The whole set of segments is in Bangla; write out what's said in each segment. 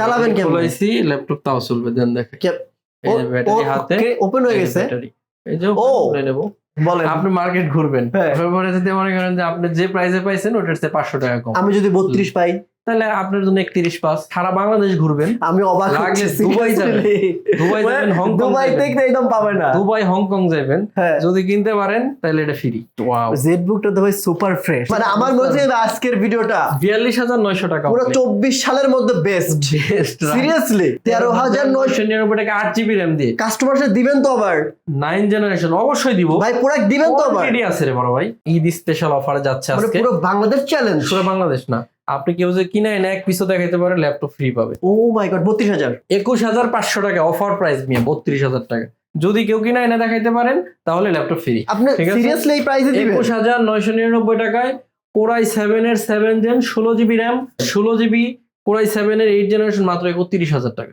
চালাবেন কেমন? ল্যাপটপ তাও চলবে দেন দেখে এই যে ব্যাটারি হাতে ওপেন হয়ে গেছে? এই যে বলেন। আপনি মার্কেট ঘুরবেন। হ্যাঁ। পরে যদি মনে করেন যে আপনি যে প্রাইসে পাইছেন ওটার চেয়ে পাঁচশো টাকা কম। আমি যদি বত্রিশ পাই তাহলে আপনার জন্য একত্রিশ পাস। সারা বাংলাদেশ ঘুরবেন। আমি অবাক দুবাই যাবেন। দুবাই যাবেন হংকং দুবাই। থেকে একদম পাবে না। দুবাই হংকং যাবেন। হ্যাঁ। যদি কিনতে পারেন তাহলে এটা ফ্রি ওয়াও জেড বুকটা তো ভাই সুপার ফ্রেশ মানে আমার মনে হচ্ছে যে আজকের ভিডিওটা বিয়াল্লিশ হাজার নয়শো টাকা পুরো চব্বিশ সালের মধ্যে বেস্ট বেস্ট সিরিয়াসলি তেরো হাজার নয়শো নিরানব্বই টাকা আট জিবি র্যাম দিয়ে। কাস্টমার দিবেন তো আবার। নাইন জেনারেশন অবশ্যই দিব। ভাই প্রোডাক্ট দিবেন তো আবার। Already আছে রে বড় ভাই। ঈদ স্পেশাল অফারে যাচ্ছে মানে আজকে। পুরো বাংলাদেশ চ্যালেঞ্জ পুরো বাংলাদেশ না। আপনি কেউ যে কিনে এনে এক পিসও দেখাইতে পারে ল্যাপটপ ফ্রি পাবে। ও মাই গড বত্রিশ হাজার। একুশ হাজার পাঁচশো টাকা অফার প্রাইস নিয়ে বত্রিশ হাজার টাকা। যদি কেউ কিনা এনে দেখাইতে পারেন তাহলে ল্যাপটপ ফ্রি আপনি সিরিয়াসলি এই প্রাইসে দিবেন? একুশ হাজার নয়শো নিরানব্বই টাকায় কোরাই সেভেন এর সেভেন জেন ষোলো জিবি র্যাম ষোলো জিবি কোরাই সেভেন এর এইট জেনারেশন মাত্র একত্রিশ হাজার টাকা।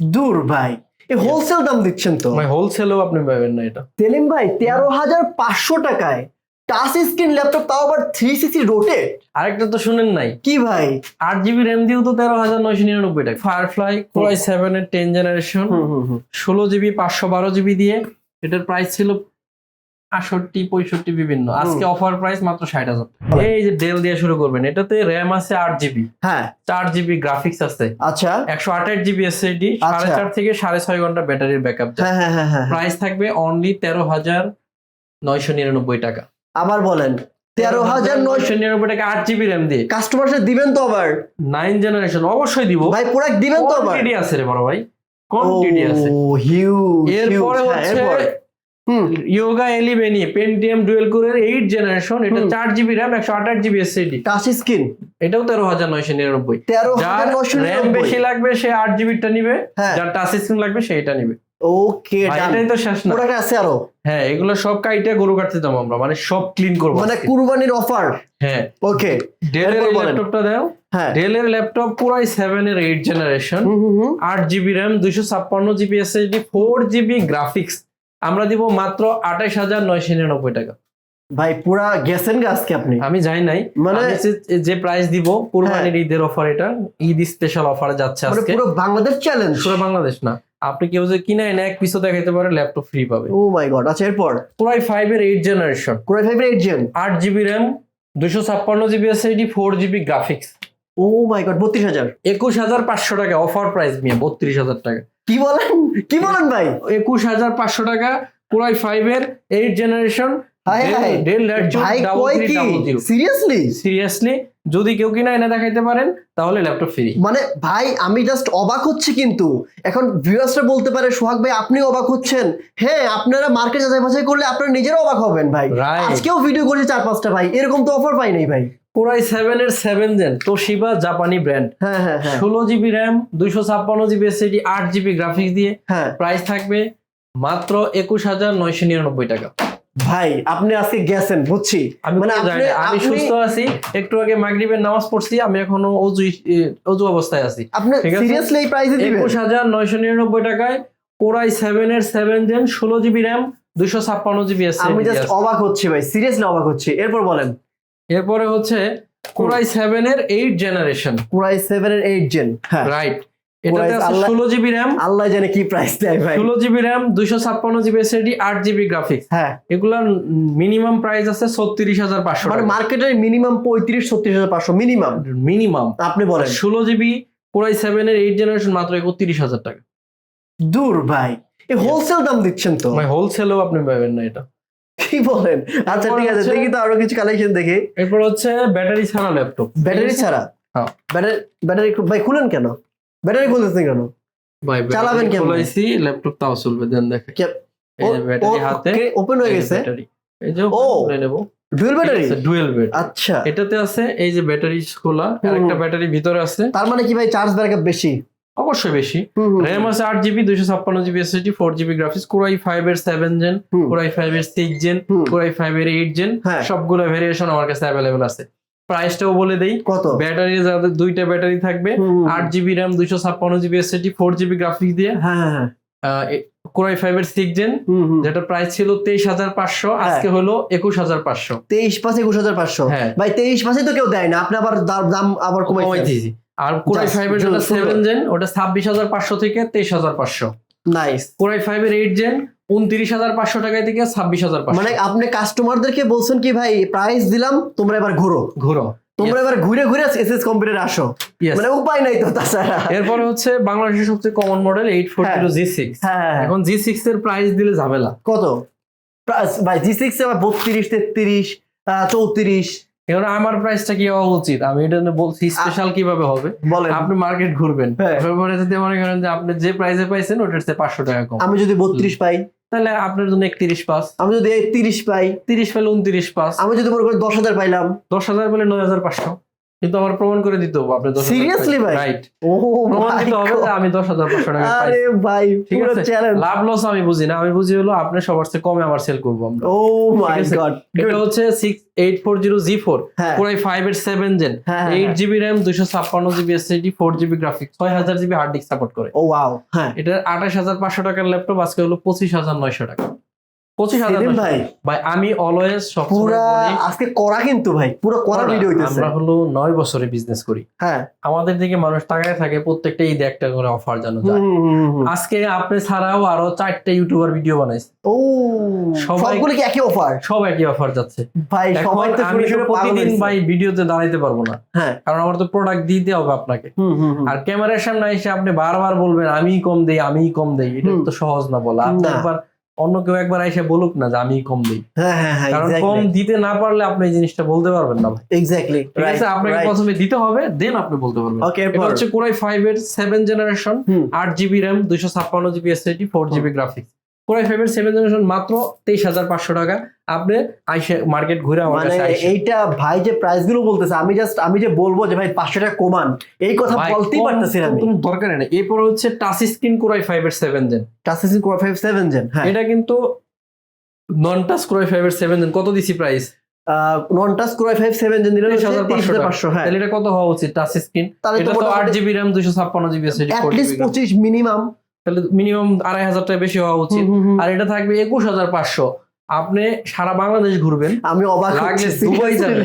দূর ভাই এই হোলসেল দাম দিচ্ছেন তো। মানে হোলসেলও আপনি পাবেন না এটা। সেলিম ভাই তেরো হাজার পাঁচশো টাকায় টাচ স্ক্রিন ল্যাপটপ তাও আবার থ্রি সিক্সটি রোটেট আরেকটা তো শুনেন নাই। কি ভাই? আট জিবি র্যাম দিয়েও তো তেরো হাজার নয়শো নিরানব্বই টাকা। ফায়ারফ্লাই কোরাই সেভেন এর টেন জেনারেশন ষোলো জিবি পাঁচশো বারো জিবি দিয়ে এটার প্রাইস ছিল আষট্টি পঁয়ষট্টি বিভিন্ন। আজকে অফার প্রাইস মাত্র ষাট হাজার এই যে ডেল দিয়ে শুরু করবেন এটাতে র্যাম আছে আট জিবি হ্যাঁ। চার জিবি গ্রাফিক্স আছে। আচ্ছা। একশো আঠাশ জিবি এসএসডি সাড়ে। চার থেকে সাড়ে ছয় ঘণ্টা ব্যাটারির ব্যাকআপ প্রাইস থাকবে অনলি তেরো হাজার নয়শো নিরানব্বই টাকা। আবার বলেন তেরো হাজার নয়শো নিরানব্বই টাকা আট জিবি র্যাম দিয়ে। কাস্টমার সাথে দিবেন তো আবার? নাইন জেনারেশন অবশ্যই দিব। ভাই প্রোডাক্ট দিবেন তো আবার? কোয়ান্টিটি আছে রে বড় ভাই কোয়ান্টিটি আছে। হিউজ এরপরে হচ্ছে ইয়োগা এলিভেনি পেন্টিএম ডুয়েল কোরের এইট জেনারেশন এটা চার জিবি র্যাম একশো আঠাশ জিবি এসএসডি টাচ স্ক্রিন এটাও তেরো হাজার নয়শো নিরানব্বই। তেরো হাজার বেশি লাগবে সে আট জিবিটা নিবে। হ্যাঁ। যার টাচ স্ক্রিন লাগবে সে এটা নিবে। ওকে এটাই তো শেষ না। প্রোডাক্ট আছে আরও। হ্যাঁ এগুলো সব কাইটে গরু কাটতে যাব আমরা মানে সব ক্লিন করব মানে কুরবানির অফার হ্যাঁ। ওকে ডেলের। ল্যাপটপটা দাও। হ্যাঁ। ডেলের ল্যাপটপ পুরাই সেভেন এর এইট জেনারেশন হুম হুম হুম। আট জিবি র্যাম দুইশো ছাপ্পান্ন GB SSD four GB graphics আমরা দিব মাত্র আঠাশ হাজার নয়শো নিরানব্বই টাকা। ভাই পুরা গেছেন গা আজকে আপনি। আমি যাই নাই। মানে যে- প্রাইস দিব কুরবানির ঈদের অফার এটা ঈদ স্পেশাল অফার যাচ্ছে মানে আজকে। পুরো বাংলাদেশ চ্যালেঞ্জ পুরো বাংলাদেশ না। আপনি কেউ যে কিনা এনে এক পিসও দেখাইতে পারে ল্যাপটপ ফ্রি পাবে। ও মাই গড আচ্ছা এরপর? কোরাই ফাইভ এর eight generation Core i five eight gen আট জিবি র্যাম দুশো ছাপ্পান্ন GB SSD four GB graphics oh my God বত্রিশ হাজার? একুশ হাজার পাঁচশো টাকা অফার প্রাইস নিয়ে বত্রিশ হাজার টাকা। কি বলেন? কি বলেন ভাই? একুশ হাজার পাঁচশো টাকা কোরাই ফাইভ এর এইট জেনারেশন সিরিয়াসলি সিরিয়াসলি যদি কেউ কিনা এনে দেখাইতে পারেন তাহলে ল্যাপটপ ফ্রি মানে ভাই আমি জাস্ট অবাক হচ্ছি কিন্তু। এখন ভিউয়ার্সরা বলতে পারে সোহাগ ভাই আপনি অবাক হচ্ছেন। হ্যাঁ আপনারা মার্কেট যাচাই বাছাই করলে আপনারা নিজেরা অবাক হবেন ভাই. আজকেও ভিডিও করেছি চার পাঁচটা ভাই। এরকম তো অফার পাই নাই ভাই। পুরাই সেভেন এর সেভেন জেন তোশিবা জাপানি ব্র্যান্ড হ্যাঁ হ্যাঁ হ্যাঁ। ষোলো জিবি র্যাম দুইশো ছাপ্পান্ন জিবি আট জিবি গ্রাফিক্স দিয়ে হ্যাঁ। প্রাইস থাকবে মাত্র একুশ হাজার নয়শো নিরানব্বই টাকা। ভাই আপনি আজকে গেছেন বুঝছি। মানে। আমি সুস্থ আছি একটু আগে মাগরিবের নামাজ পড়ছি আমি এখনও অজু অজু অবস্থায় আছি। আপনি সিরিয়াসলি এই প্রাইসে দিবেন? একুশ হাজার নয়শো নিরানব্বই টাকায় কোরাই সেভেন এর সেভেন জেন ষোলো জিবি র্যাম দুইশো ছাপ্পান্ন জিবি আমি জাস্ট অবাক হচ্ছি ভাই সিরিয়াসলি অবাক হচ্ছি। এরপর বলেন। এরপরে হচ্ছে কোরাই সেভেন এর eight generation Core i seven এর এইট জেন হ্যাঁ। রাইট আল্লাহ- ষোলো জিবি র্যাম। আল্লাহ জানে কি প্রাইস দেয় ভাই। ষোলো জিবি র্যাম দুইশো ছাপ্পান্ন জিবি এসএসডি আট জিবি গ্রাফিক্স হ্যাঁ। এগুলার মিনিমাম প্রাইস আছে ছত্রিশ হাজার পাঁচশো মানে মার্কেটের মিনিমাম পঁয়ত্রিশ ছত্রিশ হাজার পাঁচশো মিনিমাম মিনিমাম আপনি বলেন। ষোলো জিবি কোরাই সেভেন এর এইট জেনারেশন মাত্র একত্রিশ হাজার টাকা। দূর ভাই। এই হোলসেল দাম দিচ্ছেন তো। মানে হোলসেলেও আপনি পাবেন না এটা। কি বলেন? আচ্ছা ঠিক আছে দেখি তো আরও কিছু কালেকশন দেখি। এরপর হচ্ছে ব্যাটারি ছাড়া ল্যাপটপ ব্যাটারি ছাড়া? হ্যাঁ। ব্যাটারি ব্যাটারি ভাই খুলেন কেন? ব্যাটারি খুলতেছেন কেন? ভাই চালাবেন কেমনে? খোলাইছি ল্যাপটপ তাও চলবে দেন দেখে ব্যাটারি হাতে ওপেন হয়ে গেছে? এই যে ও। নেব। ডুয়েল ব্যাটারি ডুয়েল বেড আচ্ছা। এটাতে আছে এই যে ব্যাটারি খোলা হুম। আর একটা ব্যাটারি ভিতরে আছে। তার মানে কি ভাই চার্জ ব্যাকআপ বেশি? অবশ্যই বেশি। র্যাম আছে আট জিবি দুইশো ছাপ্পান্ন GB SSD four GB graphics Core i five এর seven gen hmm, Core i five এর six gen hmm. Core i five এর এইট জেন হ্যাঁ। সবগুলো ভেরিয়েশন আমার কাছে অ্যাভেলেবেল আছে। প্রাইসটাও বলে দেই। কত? ব্যাটারি যাদের দুইটা ব্যাটারি থাকবে আট জিবি র্যাম দুইশো ছাপ্পান্ন GB SSD four GB graphics দিয়ে। হ্যাঁ হ্যাঁ হ্যাঁ। কোরাই ফাইভ এর সিক্স জেন। যেটা প্রাইস ছিল তেইশ হাজার পাঁচশো হ্যাঁ। আজকে হলো একুশ হাজার পাঁচশো। তেইশ পাঁচ একুশ হাজার পাঁচশো। হ্যাঁ। ভাই তেইশ মাসে তো কেউ দেয় না আপনি আবার দাম আবার কমাইছেন কমাইতেছি আর কোরাই ফাইভ এর যেটা সেভেন জেন ওটা ছাব্বিশ হাজার পাঁচশো থেকে তেইশ হাজার পাঁচশো। নাইস কোরাই ফাইভ এর এইট জেন উনত্রিশ হাজার পাঁচশো টাকা থেকে ছাব্বিশ হাজার মানে আপনি কাস্টমারদেরকে বলছেন কি ভাই প্রাইস দিলাম তোমরা এবার ঘুরো। ঘুরো। তোমরা এবার ঘুরে ঘুরে এসএস কম্পিউটারে আসো। মানে উপায় নাই তো তাছাড়া। এরপরে হচ্ছে বাংলাদেশের সবচেয়ে common model eight four zero G six. এখন জি সিক্স এর প্রাইস দিলে ঝামেলা। কত? প্রাইস- ভাই জি সিক্স আবার বত্রিশ তেত্রিশ চৌত্রিশ এখন আমার প্রাইসটা কি হওয়া উচিত? আমি এটা বলছি স্পেশাল কীভাবে হবে? বলেন। আপনি মার্কেট ঘুরবেন। হ্যাঁ। যদি মনে করেন যে আপনি যে প্রাইসে পাইছেন ওটার চেয়ে পাঁচশো টাকা কম। আমি যদি বত্রিশ পাই? তাহলে আপনার জন্য একত্রিশ পাস আমি যদি তিরিশ পাই? তিরিশ পেলে উনত্রিশ পাস আমি যদি মনে করি দশ হাজার পাইলাম? দশ হাজার পেলে নয় হাজার পাঁচশো। কিন্তু আমার প্রমাণ করে দিতে হবে আপনি Seriously ভাই? রাইট ও প্রমাণ দিতে হবে যে আমি দশ হাজার পাঁচশো টাকা আরে ভাই ঠিক পুরো আছে? চ্যালেঞ্জ লাভ লস আমি বুঝি না আমি বুঝি হলো আপনি সবার চেয়ে কমে আমার সেল করব আমরা। ও মাই গড এটা হচ্ছে six eight four zero G four হ্যাঁ। পুরাই ফাইভ এর সেভেন জেন হ্যাঁ, এইট জিবি র্যাম দুশো ছাপ্পান্ন GB SSD four GB graphics ছয় হাজার জিবি হার্ড ডিস্ক সাপোর্ট করে। ও ওয়াও হ্যাঁ। এটা আঠাশ হাজার পাঁচশো টাকার ল্যাপটপ আজকে হলো পঁচিশ হাজার নয়শো টাকা। পঁচিশ হাজার ভাই। ভাই আমি অলওয়েজ পুরা আজকে করা কিন্তু ভাই পুরো করা ভিডিও হইতেছে। আমরা হলো নয় বছরে বিজনেস করি। হ্যাঁ। আমাদের দিকে মানুষ টাকায় থাকে প্রত্যেকটা ঈদে একটা করে অফার জানো যায়। আজকে আপনি ছাড়াও আরও চারটে ইউটিউবার ভিডিও বানাইছে। ও সবাই- সবগুলো কি একই অফার সব একই অফার যাচ্ছে। ভাই সবাই তো আমি প্রতিদিন ভাই ভিডিওতে দাঁড়াইতে পারব না। হ্যাঁ। কারণ আমার তো প্রোডাক্ট দিতে হবে আপনাকে। আর ক্যামেরার সামনে এসে আপনি বারবার বলবেন আমি কম দেই আমি কম দেই। এটা তো সহজ না বলা। আপনি একবার অন্য কেউ একবার এসে বলুক না যে আমি কম দিই। হ্যাঁ হ্যাঁ হ্যাঁ কারণ কম দিতে না পারলে আপনি এই জিনিসটা বলতে পারবেন না এক্স্যাক্টলি ঠিক আছে? আপনাকে প্রথমে দিতে হবে দেন আপনি বলতে পারবেন। ওকে এটা হচ্ছে কোরাই 5 এর 7 জেনারেশন হুম। আট জিবি র্যাম দুইশো ছাপ্পান্ন GB SSD 4 GB graphics Core i five এর সেভেন জেনারেশন মাত্র তেইশ হাজার পাঁচশো টাকা। আপনি আইসে মার্কেট ঘুরে আমার মানে কাছে এইটা ভাই যে প্রাইসগুলো বলতেছে আমি জাস্ট আমি যে বলব যে ভাই পাঁচশো টাকা কমান এই কথা বলতেই পারতেছি না কোনো দরকার নেই। এরপর হচ্ছে touch screen Core i five এর seven gen touchscreen Core five seven gen এটা কিন্তু non touch Core i five এর সেভেন জেন কত দিছি price non touch Core five seven gen দিলে পাঁচশো হ্যাঁ। তাহলে এটা কত হওয়া উচিত টাচ স্ক্রিন তাহলে এটা তো আট জিবি র্যাম দুইশো ছাপ্পান্ন জিবি পঁচিশ মিনিমাম তাহলে মিনিমাম আড়াই হাজার টাকা বেশি হওয়া উচিত। আর এটা থাকবে একুশ হাজার পাঁচশো। আপনি সারা বাংলাদেশ ঘুরবেন। আমি অবাক হচ্ছি। দুবাই যাবেন।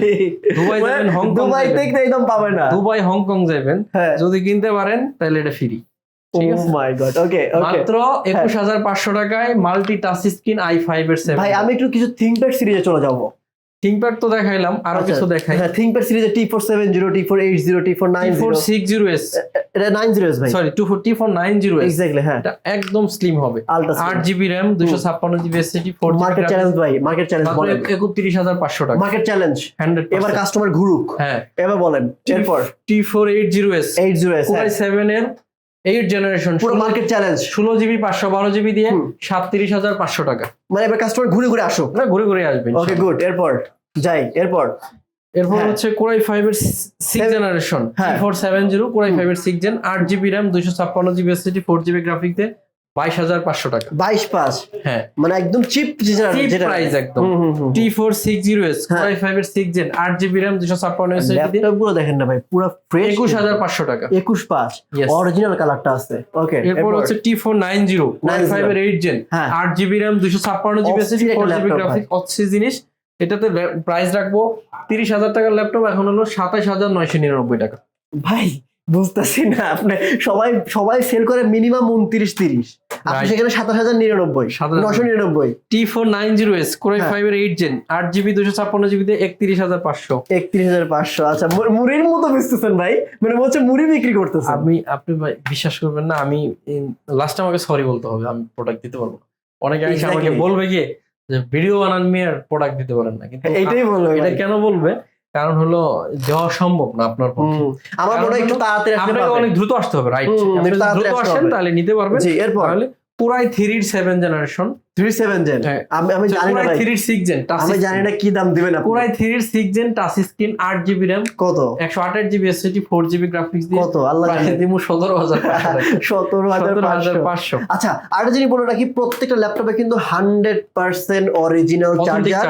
দুবাই যাবেন, মানে হংকং দুবাই যাবেন। থেকে একদম পাবে না। দুবাই হংকং যাবেন। হ্যাঁ। যদি কিনতে পারেন তাহলে এটা ফ্রি ওকে মাত্র একুশ হাজার পাঁচশো টাকায় multi touch screen i five এর সেভেন ভাই আমি একটু কিছু থিংকপ্যাড সিরিজে চলে যাব। থিংকপ্যাড তো দেখাইলাম আরও আচ্ছা। কিছু দেখাই। হ্যাঁ থিংকপ্যাড সিরিজে T four seven zero T four eight zero T four nine four six zero S এটা নাইন জিরো ভাই। Sorry two four T four nine zero S exactly হ্যাঁ। এটা একদম স্লিম হবে। আট জিবি র্যাম দুইশো ছাপ্পান্ন GB SSD four market challenge ভাই মার্কেট চ্যালেঞ্জ বলেন। একত্রিশ হাজার পাঁচশো টাকা। মার্কেট চ্যালেঞ্জ হান্ড্রেড এবার কাস্টমার ঘুরুক। হ্যাঁ। এবার বলেন এরপর। T four eight zero S eight zero S seven এর এইট জেনারেশন পুরো মার্কেট চ্যালেঞ্জ ষোলো জিবি পাঁচশো বারো জিবি দিয়ে সাতত্রিশ হাজার পাঁচশো টাকা। মানে এবার কাস্টমার ঘুরে ঘুরে আসো। না ঘুরে ঘুরে আসবে ওকে গুড এরপর যাই এরপর। এরপর হ্যাঁ। হচ্ছে কোরাই ফাইভ এর six generation. Four seven zero Core i five এর সিক্স জেন আট জিবি র্যাম দুইশো ছাপ্পান্ন GB SSD four GB graphic দিয়ে বাইশ হাজার পাঁচশো টাকা। বাইশ পাঁচ। হ্যাঁ। মানে একদম চিপ যেটা Cheap একদম। T four six zero S. Core i five এর সিক্স জেন আট জিবি র্যাম দুইশো ছাপ্পান্ন দিয়ে ল্যাপটপগুলো দেখেন না ভাই পুরো ফ্রেশ একুশ হাজার পাঁচশো টাকা। একুশ পাঁচ। অরিজিনাল কালারটা আছে। ওকে এরপর হচ্ছে T four nine zero 90 five এর এইট জেন হ্যাঁ। আট জিবি র্যাম দুইশো ছাপ্পান্ন জিবি ফোর জিবি গ্রাফিক অচ্ছে জিনিস। এটাতে প্রাইস রাখব তিরিশ হাজার টাকার ল্যাপটপ এখন হলো সাতাশ হাজার নয়শো নিরানব্বই টাকা। ভাই বুঝতেছি না আপনি। সবাই সবাই সেল করে মিনিমাম উনত্রিশ তিরিশ। আপনি সেখানে সাতাশ হাজার নিরানব্বই 27,000 নশো নিরানব্বই। T four nine zero S Core i. Five এর এইট জেন আট জিবি দুশো ছাপ্পান্ন জিবি দিয়ে একত্রিশ হাজার পাঁচশো। একত্রিশ হাজার পাঁচশো। আচ্ছা মুড়ির মতো বেচতেছেন ভাই। মানে হচ্ছে মুড়ি বিক্রি করতেছেন। আমি আপনি ভাই বিশ্বাস করবেন না আমি লাস্ট আমাকে সরি বলতে হবে আমি প্রোডাক্ট দিতে পারব অনেকে এসে আমাকে বলবে কি যে ভিডিও বানান মেয়ের প্রোডাক্ট দিতে পারেন না। কিন্তু এইটাই বলব এটা কেন বলবে? কারণ হলো দেওয়া সম্ভব না আপনার পক্ষে। আমার মনে হয় একটু তাড়াতাড়ি আসতে আপনাকে অনেক দ্রুত আসতে হবে রাইট দ্রুত আসেন তাহলে নিতে পারবেন। জি এরপর। তাহলে পুরাই থ্রির seven generation three seven gen. আমি আমি জানি না থ্রির সিক্স জেন আমি জানি না কি দাম দিবেন আপনি। পুরাই থ্রির সিক্স জেন টাচ স্ক্রিন আট জিবি র্যাম কত? একশো আঠাশ GB SSD four GB graphics দিয়ে কত? আল্লাহ দিব সতেরো হাজার সতেরো হাজার পাঁচশো। আচ্ছা আরেকটা জিনিস বলে রাখি প্রত্যেকটা ল্যাপটপে কিন্তু hundred percent original charger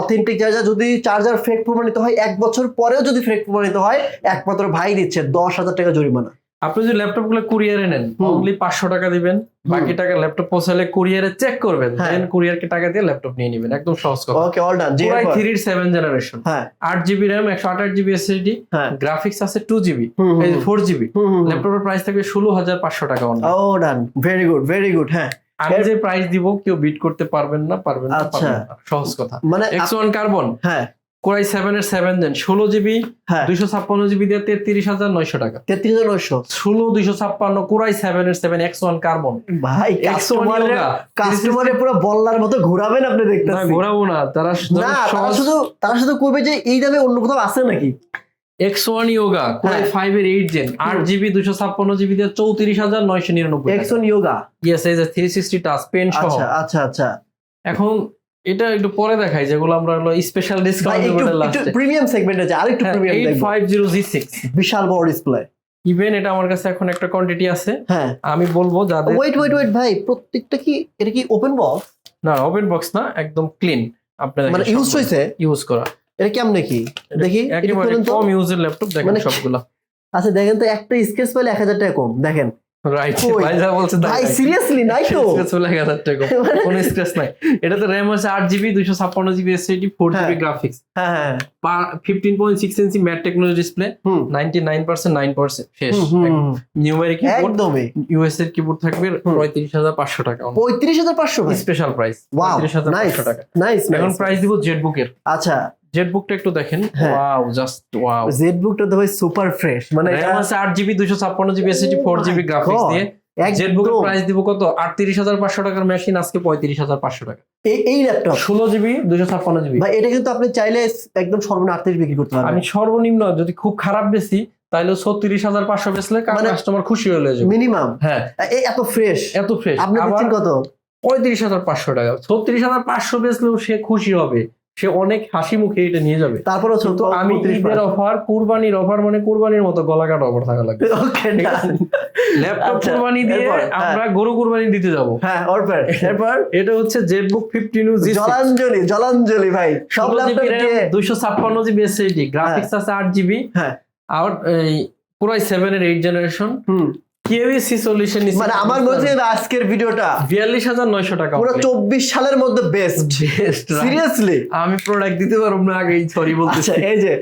authentic charger যদি চার্জার ফেক প্রমাণিত হয় এক বছর পরেও যদি ফেক প্রমাণিত হয় একমাত্র ভাই দিচ্ছে দশ হাজার টাকা জরিমানা। আপনি যদি ল্যাপটপগুলো কুরিয়ারে নেন অনলি পাঁচশো টাকা দিবেন বাকি টাকা ল্যাপটপ পৌঁছালে কুরিয়ারে চেক করবেন হ্যাঁ। দেন কুরিয়ারকে টাকা দিয়ে ল্যাপটপ নিয়ে নেবেন একদম সহজ কথা। ওকে অল ডান পুরাই এরপর? সেভেন জেনারেশন হ্যাঁ। আট জিবি র্যাম একশো আঠাশ জিবি এসএসডি হ্যাঁ। গ্রাফিক্স আছে টু জিবি হুম, হুম, এই ফোর জিবি। ল্যাপটপের প্রাইস থাকবে ষোলো হাজার পাঁচশো টাকা অনলি ও done very good very good হ্যাঁ। আমি যে প্রাইস দিব কেউ বিট করতে পারবেন না পারবেন না আচ্ছা। পারবেন না। সহজ কথা। মানে এক্স ওয়ান কার্বন হ্যাঁ। কোরাই সেভেন এর সেভেন জেন ষোলো জিবি হ্যাঁ। দুইশো ছাপ্পান্ন জিবি দিয়ে তেত্রিশ হাজার নয়শো টাকা। তেত্রিশ হাজার নয়শো। ষোলো দুইশো ছাপ্পান্ন কোরাই সেভেন এর সেভেন এক্স ওয়ান কার্বন ভাই কাস্টমারের পুরো বল্লার মতো ঘুরাবেন আপনি না দেখতেছি ঘোরাবো না তারা শুধু তারা শুধু কইবে যে এই দামে অন্য কোথাও আছে নাকি? X one Yoga core i. Five এর এইট জেন আট জিবি দুশো ছাপ্পান্ন জিবি দিয়ে চৌত্রিশ হাজার নয়শো নিরানব্বই এক্সন ইয়োগা ইয়েস এই যে থ্রি সিক্সটি টাচ পেন সহ। আচ্ছা আচ্ছা আচ্ছা। এখন এটা একটু পরে দেখাই যেগুলো আমরা হলো স্পেশাল ডিসকাউন্ট একটু একটু প্রিমিয়াম সেগমেন্ট আছে আরেকটু প্রিমিয়াম এইট দেখব। ফাইভ জিরো জি সিক্স বিশাল বড় ডিসপ্লে ইভেন এটা আমার কাছে এখন একটা কোয়ান্টিটি আছে। হ্যাঁ। আমি বলব যাদের ওয়েট ওয়েট ওয়েট ভাই প্রত্যেকটা কি এটা কি ওপেন বক্স না ওপেন বক্স না একদম ক্লিন আপনাদের মানে ইউজ হয়েছে? ইউজ করা। এটা কেমনে কি? দেখি একেবারে খুলুন কম ইউজের ল্যাপটপ দেখেন মানে- সবগুলা। আচ্ছা দেখেন তো একটা স্কেচ পেলে এক হাজার টাকা কম দেখেন। রাইট কই? বলছে ভাই সিরিয়াসলি নাই তো? টাকা। স্ক্র্যাচ নাই। এটাতে র্যাম আছে। গ্রাফিক্স হ্যাঁ। হ্যাঁ ইঞ্চি ম্যাট টেকনোলজি ডিসপ্লে হুম। Ninety nine percent nine percent শেষ। নিউমেরিক কিবোর্ড একদমই। ইউএস এর কিবোর্ড থাকবে। পঁয়ত্রিশ হাজার পাঁচশো টাকা। পঁয়ত্রিশ হাজার পাঁচশো স্পেশাল প্রাইস পঁয়ত্রিশ হাজার পাঁচশো টাকা। নাইস এখন প্রাইস দিব জেটবুকের আচ্ছা। জেটবুকটা একটু দেখেন। ওয়াও জাস্ট ওয়াও জেড বুকটা তো ভাই সুপার ফ্রেশ মানে র্যাম আছে আট জিবি দুশো ছাপ্পান্ন GB SSD four GB graphics দিয়ে। জেটবুকের প্রাইস দিব কত? আটত্রিশ হাজার পাঁচশো টাকার মেশিন আজকে পঁয়ত্রিশ হাজার পাঁচশো টাকা। এই ল্যাপটপ ষোলো জিবি দুশো ছাপ্পান্ন জিবি ভাই এটা কিন্তু আপনি চাইলে একদম সর্বনিম্ন আটত্রিশ বিক্রি করতে পারবেন। আমি সর্বনিম্ন যদি খুব খারাপ বেশি তাহলে ছত্রিশ হাজার পাঁচশো বেচলে মানে- কাস্টমার খুশি হয়ে যাবে। মিনিমাম হ্যাঁ। এই এত ফ্রেশ এত ফ্রেশ আপনি দিচ্ছেন কত? পঁয়ত্রিশ হাজার পাঁচশো টাকা। ছত্রিশ হাজার পাঁচশো বেচলেও সে খুশি হবে। সে অনেক হাসি মুখে এটা নিয়ে যাবে। তারপরে কিন্তু আমি ঈদের অফার কুরবানির অফার মানে কুরবানির মতো গলাকাটা অফার থাকা লাগবে। ওকে ল্যাপটপ আচ্ছা, কুরবানি দিয়ে হ্যাঁ। আমরা গরু কুরবানি দিতে যাব। হ্যাঁ অর্পের এরপর? এটা হচ্ছে জেটবুক ফিফটিন জি জলাঞ্জলি জলাঞ্জলি ভাই। সব ল্যাপটপ দিয়ে। দুইশো ছাপ্পান্ন জিবি এসএসডি গ্রাফিক্স আছে আট জিবি হ্যাঁ। আর পুরাই সেভেন এর এইট জেনারেশন হুম। কেউই সলিউশন মানে আমার মনে হচ্ছে আজকের ভিডিওটা বিয়াল্লিশ হাজার নয়শো টাকা পুরো চব্বিশ সালের মধ্যে বেস্ট সিরিয়াসলি আমি প্রোডাক্ট দিতে পারব না আগেই সরি বলতেছি। আচ্ছা এই যে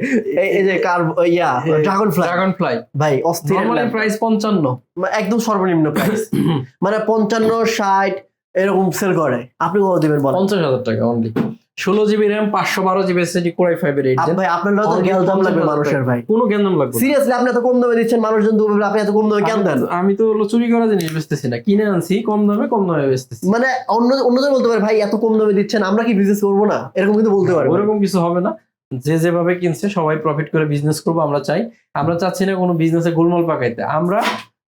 এই- এই যে কার ইয়া ড্রাগন ফ্লাই ড্রাগন ফ্লাই ভাই অস্থির প্রাইস পঞ্চান্ন। একদম সর্বনিম্ন প্রাইস মানে পঞ্চান্ন ষাট এরকম সেল করে। আপনি কত দিবেন বলেন? পঞ্চাশ হাজার টাকা অনলি ষোলো জিবি র্যাম পাঁচশো বারো জিবি এসএসডি কোরাই এইট ভাই আপনার তো লাগবে মানুষের ভাই। কোনো লাগবে সিরিয়াসলি আপনি এত কম দামে দিচ্ছেন মানুষজন তো বলবে, আপনি এত কম দামে কেন দেন? আমি তো- হলো চুরি করা জিনিস বেচতেছি না। কিনে আনছি কম দামে কম দামে বেচতেছি। মানে অন্য অন্যদের বলতে পারে ভাই এত কম দামে দিচ্ছেন আমরা কি বিজনেস করব না? এরকম কিন্তু বলতে পারে এরকম কিছু হবে না। যে যেভাবে কিনছে সবাই প্রফিট করে বিজনেস করব আমরা চাই। আমরা চাচ্ছি না কোনো বিজনেসে গোলমাল পাকাইতে। আমরা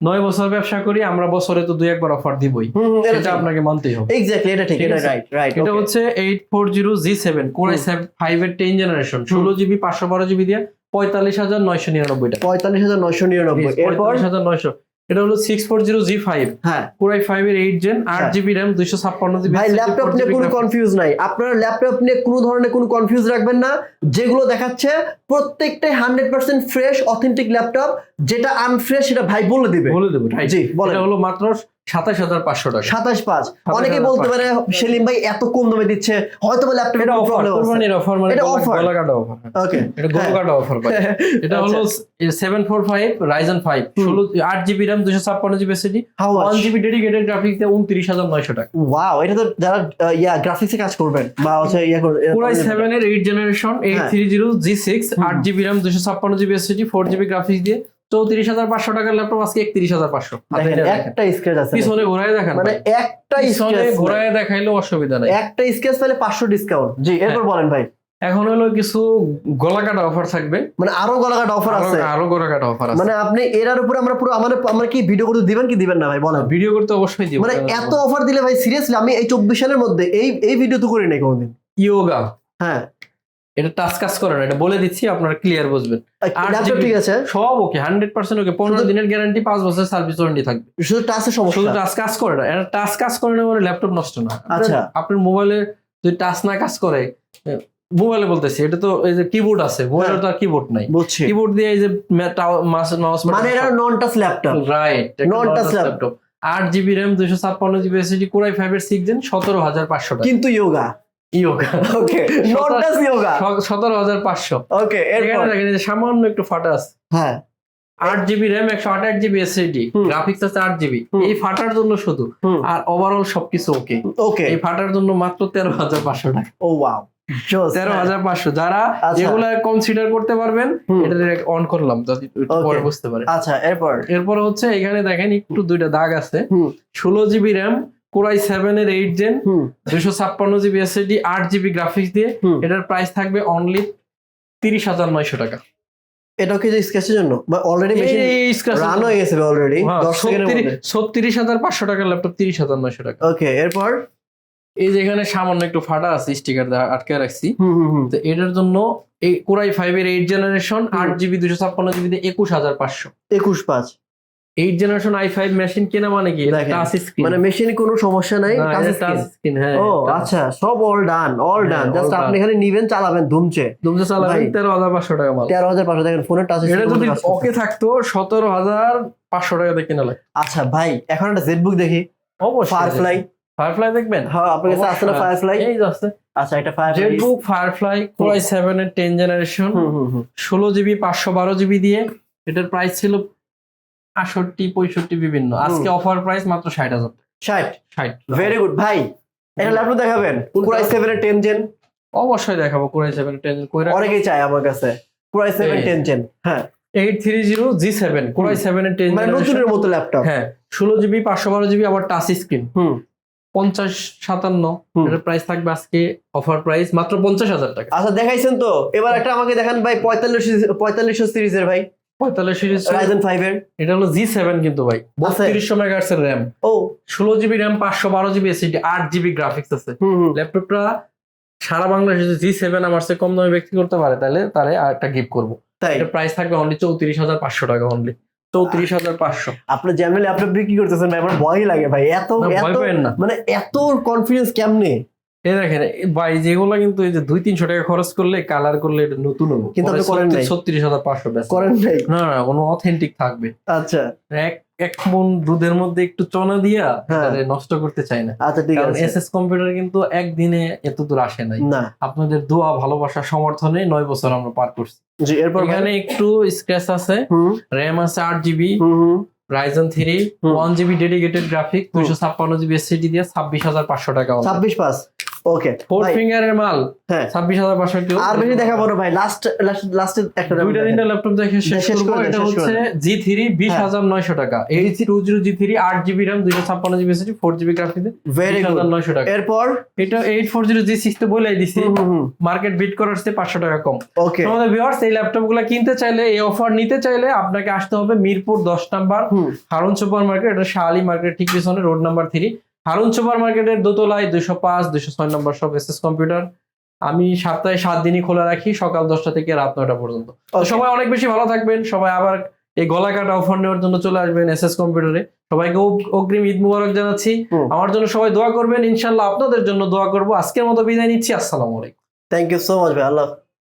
নয় বছর ব্যবসা করি আমরা বছরে তো দুই একবার অফার দিবই। সেটা আপনাকে মানতেই হবে। এক্স্যাক্টলি এটা ঠিক এটা রাইট রাইট এটা হচ্ছে eight four zero G seven core i five এর 10 জেনারেশন ষোলো জিবি পাঁচশো বারো জিবি দিয়ে পঁয়তাল্লিশ হাজার নয়শো নিরানব্বই টাকা পঁয়তাল্লিশ হাজার নয়শো নিরানব্বই। এরপর পঁয়তাল্লিশ হাজার নয়শো। এটা হলো six four zero G five হ্যাঁ। কুরাই ফাইভ এর এইট জেন আট। জিবি র্যাম দুইশো ছাপ্পান্ন জিবি ভাই ল্যাপটপ নিয়ে কোনো কনফিউজ নাই। আপনার ল্যাপটপ নিয়ে কোনো ধরনের কোনো কনফিউজ রাখবেন না। যেগুলো দেখাচ্ছে প্রত্যেকটাই hundred percent fresh authentic laptop যেটা আনফ্রেশ সেটা ভাই বলে দিবে। বলে দেবো ভাই জি বলে এটা হলো মাত্র সাতাশ হাজার পাঁচশো টাকা। সাতাশ পাঁচ। অনেকে বলতে পারে সেলিম ভাই এত কম দামে দিচ্ছে হয়তো বা ল্যাপটপে এটা অফার কোরবানির অফার মানে এটা offer। গলা কাটা অফার ওকে এটা গলা কাটা অফার পাই এটা হলো seven four five Ryzen five হুম। ষোলো আট জিবি র্যাম দুশো ছাপ্পান্ন GB SSD how one GB dedicated graphics দিয়ে উনত্রিশ হাজার নয়শো টাকা। ওয়াও এটা তো যারা ইয়া গ্রাফিক্সে কাজ করবেন বা হচ্ছে ইয়া করবেন পুরাই সেভেন এর এইট জেনারেশন এইট হ্যাঁ। থ্রি জিরো জি সিক্স হুম। আট জিবি র্যাম দুশো ছাপ্পান্ন GB SSD four GB graphics দিয়ে চৌত্রিশ হাজার পাঁচশো টাকার ল্যাপটপ আজকে একত্রিশ হাজার পাঁচশো। একটা স্কেচ আছে পিছনে ঘোরায় দেখান মানে একটা পিছনে ঘোরায় দেখাইলেও অসুবিধা নাই। একটা স্কেচ পেলে পাঁচশো ডিসকাউন্ট জি হ্যাঁ। এরপর বলেন ভাই। এখন হলো কিছু গলা কাটা অফার থাকবে। মানে আরও গলাঘাট অফার আছে। আরও গলা কাটা অফার আছে। মানে আপনি এরার উপরে আমরা পুরো আমাদের আমরা কি ভিডিও করতে দিবেন কি দিবেন না ভাই? বলেন। ভিডিও করতে অবশ্যই দিব। মানে এত অফার দিলে ভাই সিরিয়াসলি আমি এই চব্বিশ সালের মধ্যে এই এই ভিডিও তো করি নাই কোনোদিন। ইয়োগা। হ্যাঁ। এটা টাচ কাজ করে না এটা বলে দিচ্ছি আপনারা ক্লিয়ার বুঝবেন। ঠিক আছে? সব ওকে হান্ড্রেড পার্সেন্ট ওকে পনেরো শুধু- দিনের গ্যারান্টি পাঁচ বছর সার্ভিস ওয়ারেন্টি থাকবে। শুধু টাচের শুধু সমস্যা? টাচ কাজ করে না এটা টাচ কাজ করে না মানে ল্যাপটপ নষ্ট না। আচ্ছা। আপনার মোবাইলে যদি টাচ না কাজ করে মোবাইলে বলতেছি এটা তো এই যে কিবোর্ড আছে মোবাইলে তো আর কিবোর্ড নাই। বুঝছি। কিবোর্ড দিয়ে এই যে মাউস মাউস মানে এটা non touch laptop right Non-touch laptop আট জিবি র্যাম দুইশো ছাপ্পান্ন GB SSD core i five এর সিক্স জেন সতেরো হাজার পাঁচশো টাকা। কিন্তু ইয়োগা ইয়োগা। ওকে সতেরো হাজার পাঁচশো। ওকে এখানে এরপর দেখেন যে সামান্য একটু ফাটা আছে। হ্যাঁ। আট জিবি র্যাম একশো আঠাশ জিবি এসএসডি গ্রাফিক্স আছে আট জিবি। এই ফাটার জন্য শুধু। আর ওভারঅল সবকিছু ওকে ওকে। এই ফাটার জন্য মাত্র তেরো হাজার পাঁচশো টাকা। ও ওয়াও তেরো হাজার পাঁচশো। যারা আচ্ছা। কনসিডার করতে পারবেন। এটা অন করলাম. পরে বুঝতে পারে আচ্ছা এরপর? এরপর হচ্ছে এখানে দেখেন একটু দুইটা দাগ আছে। ষোলো GB RAM core i seven এর এইট জেন দুশো ছাপ্পান্ন জিবি এসএসডি আট জিবি গ্রাফিক্স দিয়ে এটার প্রাইস থাকবে অনলি তিরিশ হাজার নয়শো টাকা। এটা কি যে স্কেচের জন্য? বা অলরেডি মেশিন রান হয়ে গেছে অলরেডি হ্যাঁ, 10 সেকেন্ডের মধ্যে। ছত্রিশ- ছত্রিশ হাজার পাঁচশো টাকার ল্যাপটপ তিরিশ হাজার নয়শো টাকা। ওকে এরপর? এই যে এখানে সামান্য একটু ফাটা আছে স্টিকার আটকে রাখছি। তো এটার জন্য এই কোরাই ফাইভ এর এইট জেনারেশন আট জিবি দুশো ছাপ্পান্ন জিবি দিয়ে একুশ হাজার পাঁচশো। একুশ পাঁচ। Eight generation i five machine কেনা মানে কি? টাচ স্ক্রিন মানে মেশিনে কোনো সমস্যা নাই স্ক্রিন হ্যাঁ ও আচ্ছা সব all done all done just আপনি খালি নিবেন চালাবেন ধুমছে। দুমতে চালাবেন তেরো হাজার পাঁচশো টাকা মাল। তেরো হাজার পাঁচশো দেখেন ফোনের টাচ এটা যদি ওকে থাকতো সতেরো হাজার পাঁচশো টাকা দিয়ে কেনা লাগে আচ্ছা ভাই এখন একটা জেটবুক দেখি। অবশ্যই ফায়ারফ্লাই ফায়ারফ্লাই দেখবেন? হ্যাঁ আপনার কাছে না ফায়ারফ্লাই এই আছে। আচ্ছা একটা Firefly Jetbook Firefly core i seven এর টেন জেনারেশন হুম হুম হুম। ষোলো জিবি পাঁচশো বারো জিবি দিয়ে। এটার প্রাইস ছিল আষট্টি পঁয়ষট্টি বিভিন্ন। আজকে অফার প্রাইস মাত্র ষাট হাজার ষাট? ষাট। ভেরি গুড ভাই এটা ল্যাপটপ দেখাবেন? কোনটা? পুরাই সেভেন টেন জেন অবশ্যই দেখাবো কোরাই সেভেন টেন অনেকেই চায় আমার কাছে। পুরাই সেভেন। টেন জেন হ্যাঁ। Eight three zero G seven core i seven এর টেন মানে নতুনের মতো ল্যাপটপ হ্যাঁ। ষোলো জিবি পাঁচশো বারো জিবি আবার টাচ স্ক্রিন হুম। পঞ্চাশ সাতান্ন। এটার প্রাইস থাকবে আজকে অফার প্রাইস মাত্র পঞ্চাশ হাজার টাকা। আচ্ছা দেখাইছেন তো? এবার একটা আমাকে দেখান ভাই পঁয়তাল্লিশ পঁয়তাল্লিশশো সিরিজের ভাই। পঁয়তাল্লিশ সিরিজ রাইজেন ফাইভ এর। এটা হলো জি সেভেন কিন্তু ভাই? বত্রিশশো মেগাহার্টস এর র্যাম ও। ষোলো জিবি র্যাম পাঁচশো বারো জিবি এসিডি আট জিবি গ্রাফিক্স আছে। ল্যাপটপটা সারা বাংলাদেশে জি সেভেন আমার চেয়ে কম দামে বিক্রি করতে পারে তাহলে তারে আর একটা গিফট করব। তাই? এটার প্রাইস থাকবে অনলি চৌত্রিশ হাজার পাঁচশো টাকা অনলি চৌত্রিশ হাজার পাঁচশো। আপনি যেমন ল্যাপটপ বিক্রি করতেছেন ভাই আমার ভয়ই লাগে ভাই। এত ভয় মানে এত কনফিডেন্স কেমনে? এই দেখেন ভাই যেগুলো কিন্তু এই যে দুই তিনশো টাকা খরচ করলে কালার করলে এটা নতুন হবে কিন্তু আপনি করেন নাই। ছত্রিশ হাজার পাঁচশো করেন নাই? না না কোনো অথেন্টিক থাকবে। আচ্ছা। এক এক মন দুধের মধ্যে একটু চনা দিয়া হ্যাঁ। নষ্ট করতে চাই না। আচ্ছা ঠিক আছে। এস এস কম্পিউটার কিন্তু একদিনে এত দূর আসে নাই। না। আপনাদের দোয়া ভালোবাসা সমর্থনে নয় বছর আমরা পার করছি। জি এরপর এখানে একটু স্ক্র্যাচ আছে। র্যাম আছে আট GB Ryzen three one GB dedicated graphic দুইশো ছাপ্পান্ন জিবি এসএসডি দিয়ে ছাব্বিশ হাজার পাঁচশো টাকা ছাব্বিশ পাস ওকে ফোর ফিঙ্গারের মাল হ্যাঁ। ছাব্বিশ হাজার পাঁচশো আর বেশি দেখাবো না ভাই লাস্ট লাস্টের একটা দুইটা তিনটা ল্যাপটপ দেখে শেষ করব এটা হচ্ছে জি থ্রি বিশ হ্যাঁ। হাজার নয়শো টাকা। টু জিরো জি থ্রি আট জিবি র্যাম দুইশো ছাপ্পান্ন GB SSD four GB very হাজার নয়শো টাকা। এরপর? এটা eight four zero G six তো বলে দিছি। মার্কেট বিট করার চেয়ে পাঁচশো টাকা কম। ওকে আমাদের ভিউয়ার্স এই ল্যাপটপগুলো কিনতে চাইলে এই অফার নিতে চাইলে আপনাকে আসতে হবে মিরপুর দশ নাম্বার হারুন সুপার মার্কেট এটা শাহালি মার্কেট ঠিক পিছনে road number three Harun super মার্কেটের দোতলায় দুশো পাঁচ দুশো ছয় নম্বর সব এস কম্পিউটার। আমি সপ্তাহে সাত দিনই খোলা রাখি সকাল দশটা থেকে রাত নয়টা পর্যন্ত। সবাই অনেক বেশি ভালো থাকবেন সবাই আবার এই গলা কাটা অফার নেওয়ার জন্য চলে আসবেন এস এস কম্পিউটারে। সবাইকে অগ্রিম ঈদ মুবারক জানাচ্ছি। আমার জন্য সবাই দোয়া করবেন ইনশাল্লাহ আপনাদের জন্য দোয়া করব। আজকের মতো বিদায় নিচ্ছি আসসালামু আলাইকুম। থ্যাংক ইউ সো মাচ ভাই। আল্লাহ